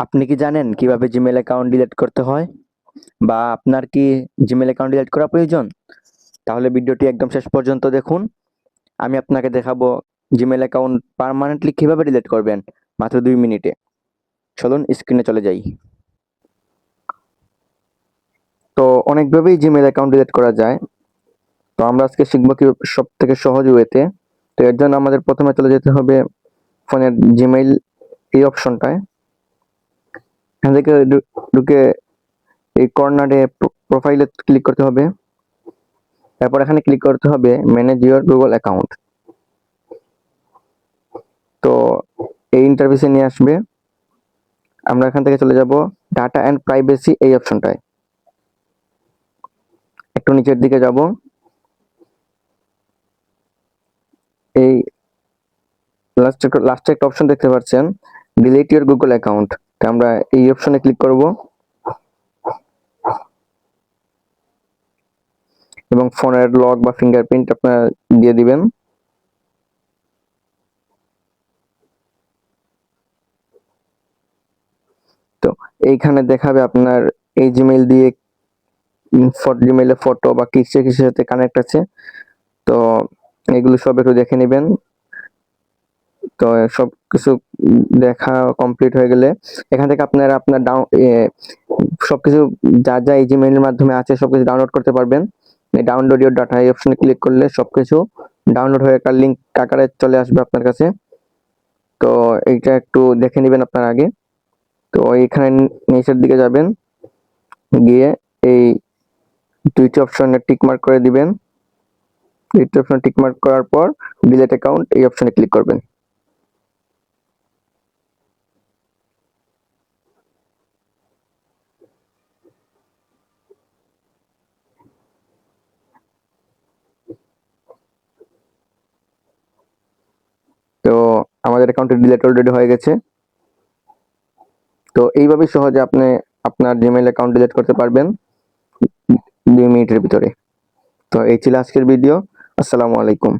আপনি কি জানেন কীভাবে জিমেল অ্যাকাউন্ট ডিলিট করতে হয়? বা আপনার কি জিমেল অ্যাকাউন্ট ডিলিট করা প্রয়োজন? তাহলে ভিডিওটি একদম শেষ পর্যন্ত দেখুন। আমি আপনাকে দেখাবো জিমেল অ্যাকাউন্ট পার্মানেন্টলি কীভাবে ডিলিট করবেন, মাত্র দুই মিনিটে। চলুন স্ক্রিনে চলে যাই। তো অনেকভাবেই জিমেল অ্যাকাউন্ট ডিলিট করা যায়। তো আমরা আজকে শিখব কি সব থেকে সহজ ওয়েতে। তো এর জন্য আমাদের প্রথমে চলে যেতে হবে ফোনের জিমেইল এই অপশনটায় এখান থেকে ঢুকে এই কর্নারে প্রোফাইলে ক্লিক করতে হবে। তারপর এখানে ক্লিক করতে হবে ম্যানেজ ইউর গুগল অ্যাকাউন্ট তো এই ইন্টারভিউসে নিয়ে আসবে। আমরা এখান থেকে চলে যাব ডাটা অ্যান্ড প্রাইভেসি এই অপশনটায় একটু নিচের দিকে যাব। এই লাস্ট লাস্টে একটা অপশন দেখতে পাচ্ছেন। ডিলিট ইউর গুগল অ্যাকাউন্ট আমরা এই অপশনে ক্লিক করব। এবং ফোনের লক বা ফিঙ্গারপ্রিন্ট আপনারা দিয়ে দিবেন। তো এইখানে দেখাবে আপনার এই জিমেইল দিয়ে জিমেইলে ফটো বা কিসে কিসের সাথে কানেক্ট আছে। তো এগুলো সব একটু দেখে নেবেন। তো সব কিছু দেখা কমপ্লিট হয়ে গেলে এখান থেকে আপনারা আপনার ডাউন সবকিছু যা যা এই জিমেইলের মাধ্যমে আছে সবকিছু ডাউনলোড করতে পারবেন। ডাউনলোড ইউর ডাটা এই অপশনে ক্লিক করলে সবকিছু ডাউনলোড হয়ে একটা লিঙ্ক আকারে চলে আসবে আপনার কাছে। তো এইটা একটু দেখে নেবেন আপনার আগে। তো এইখানে নিচের দিকে যাবেন, গিয়ে এই দুইটি অপশনে টিক মার্ক করে দিবেন। দুইটি অপশন টিক মার্ক করার পর ডিলেট অ্যাকাউন্ট এই অপশনে ক্লিক করবেন তো আমাদের অ্যাকাউন্টে ডিলেট অলরেডি হয়ে গেছে। তো এইভাবেই সহজে আপনি আপনার জিমেইল অ্যাকাউন্ট ডিলেট করতে পারবেন দুই মিনিটের ভিতরে। তো এই ছিল আজকের ভিডিও আসসালামু আলাইকুম।